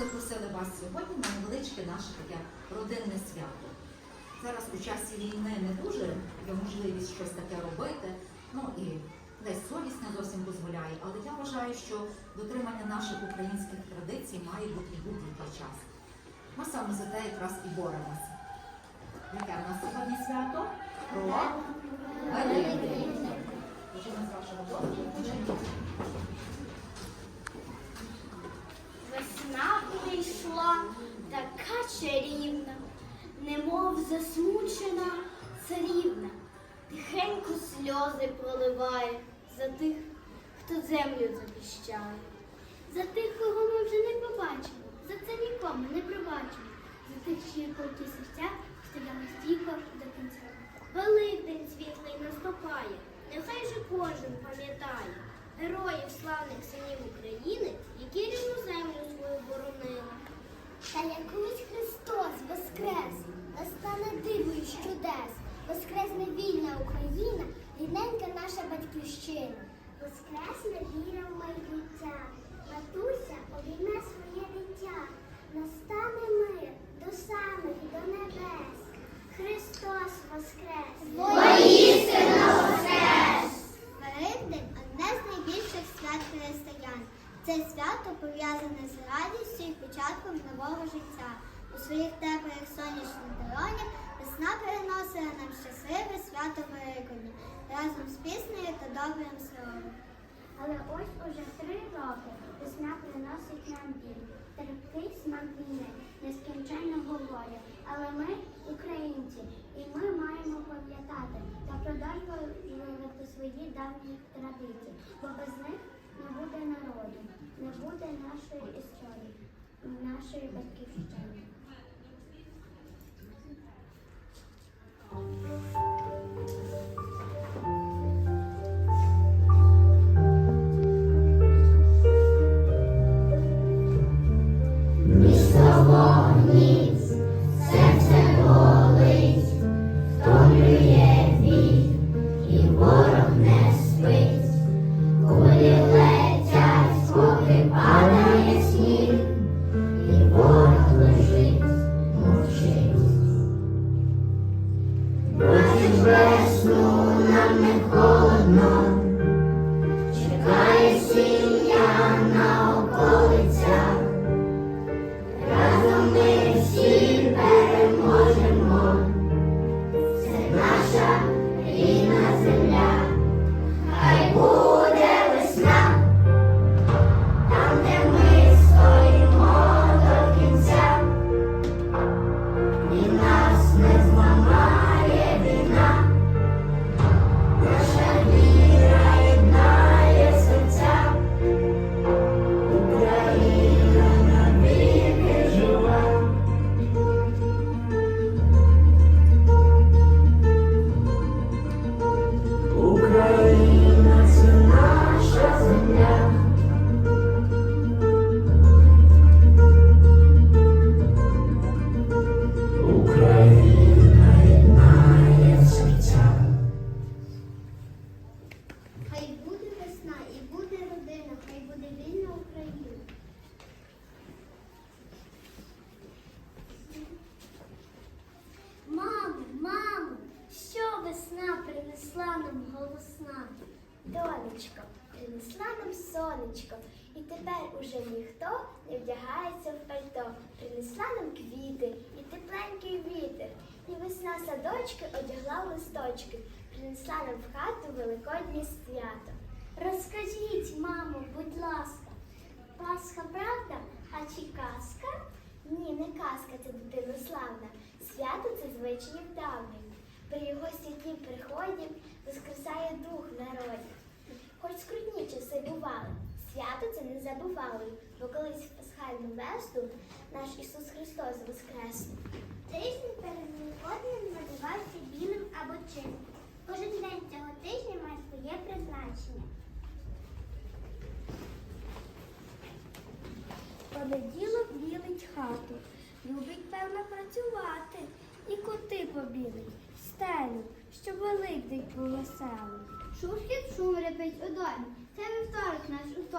запросили вас сьогодні на невеличке наше таке родинне свято. Зараз у часі війни не дуже є можливість щось таке робити, ну і десь совість не зовсім дозволяє, але я вважаю, що дотримання наших українських традицій має бути в будь-який час. Ми саме за те якраз і боремося. Яке в нас сьогодні свято? Про Великдень. Почнемо з вашого дозволу. Весна прийшла така чарівна, немов засмучена царівна, тихенько сльози проливає за тих, хто землю захищає. За тих, кого ми вже не побачимо, за це нікому не пробачимо, за тих, чиї круті серця стояли стійко до кінця. Великдень світлий наступає, нехай же кожен пам'ятає героїв славних синів України, які рівну землю свою боронили. Та якось Христос воскрес, настане диво і чудес, воскресне вільна Україна, рідненька наша батьківщина. Воскресне віра в майбуття, матуся обійме своє дитя, настане мир до самих до небес. Христос воскрес! Воістина воскрес! Великдень одне з найбільших свят християн. Це свято пов'язане з радістю і початком нового життя. У своїх теплих сонячних долонях весна переносила нам щасливе свято Великодня разом з піснею та добрим словом. Але ось уже три роки весна приносить нам біль. Терпкий смак війни, нескінченного горя. Але ми українці, і ми маємо пам'ятати та продовжувати свої давні традиції, бо без них не буде народу, не буде нашої історії, нашої батьківщини. Принесла нам голосна? Донечко, принесла нам сонечко, і тепер уже ніхто не вдягається в пальто. Принесла нам квіти і тепленький вітер, і весна садочки одягла листочки, принесла нам в хату великоднє свято. Розкажіть, мамо, будь ласка, Пасха правда, а чи казка? Ні, не казка, це дитина славна. Свято це звичаї давніх. При його святім приході воскресає дух в народі. Хоч скрутні часи бували, свято це не забували, бо колись в пасхальну весту наш Ісус Христос воскрес. Тиждень перед Великоднем називався білим або чим. Кожен день цього тижня має своє призначення. Понеділок білить хату, любить, певно, працювати. І коти побілить, стелю, щоб великдень повеселий. веселий. Шурхіт шум репить у домі, це вівторок наш у